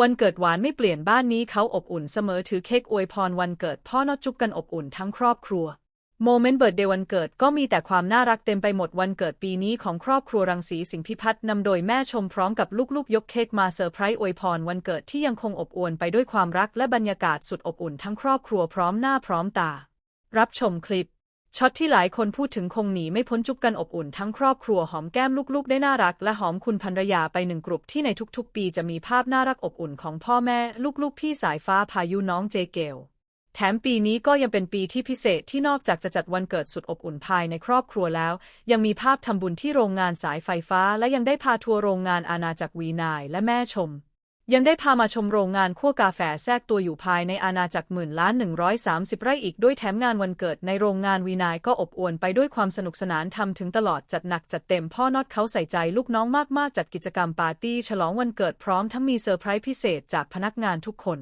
วันเกิดหวานไม่เปลี่ยนบ้านนี้เขาอบอุ่นเสมอถือเค้กอวยพรวันเกิดพ่อนอจุบกันอบอุ่นทั้งครอบครัวโมเมนต์เบิร์ดเดย์วันเกิดก็มีแต่ความน่ารักเต็มไปหมดวันเกิดปีนี้ของครอบครัวรังสีสิงห์พิพัฒน์นำโดยแม่ชมพร้อมกับลูกๆ ยกเค้กมาเซอร์ไพรส์อวยพรวันเกิดที่ยังคงอบอวลไปด้วยความรักและบรรยากาศสุดอบอุ่นทั้งครอบครัวพร้อมหน้าพร้อมตา รับชมคลิป ช็อตที่หลายคนพูดถึงคงหนีไม่พ้นจุบกันอบอุ่นทั้งครอบครัวหอมแก้มลูกๆ ได้น่ารัก และหอมคุณภรรยาไปหนึ่งกลุ่มที่ในทุกๆ ปีจะมีภาพน่ารักอบอุ่นของพ่อแม่ลูกๆ พี่สายฟ้าพายุน้องเจเกลแถมปีนี้ก็ยังเป็นปีที่พิเศษที่นอกจากจะจัดวันเกิดสุดอบอุ่นภายในครอบครัวแล้ว ยังมีภาพทำบุญที่โรงงานสายไฟฟ้า และยังได้พาทัวร์โรงงานอาณาจักรวีนายและแม่ชม ยังได้พามาชมโรงงานคั่วกาแฟแทรกตัวอยู่ภายในอาณาจักรหมื่นล้าน130ไร่อีกด้วยแถมงานวันเกิดในโรงงานวีนายก็อบอวลไปด้วยความสนุกสนานทำถึงตลอดจัดหนักจัดเต็มพ่อน็อตเขาใส่ใจลูกน้องมากๆ จัดกิจกรรมปาร์ตี้ ฉลองวันเกิดพร้อมทั้งมีเซอร์ไพรส์พิเศษจากพนักงานทุกคน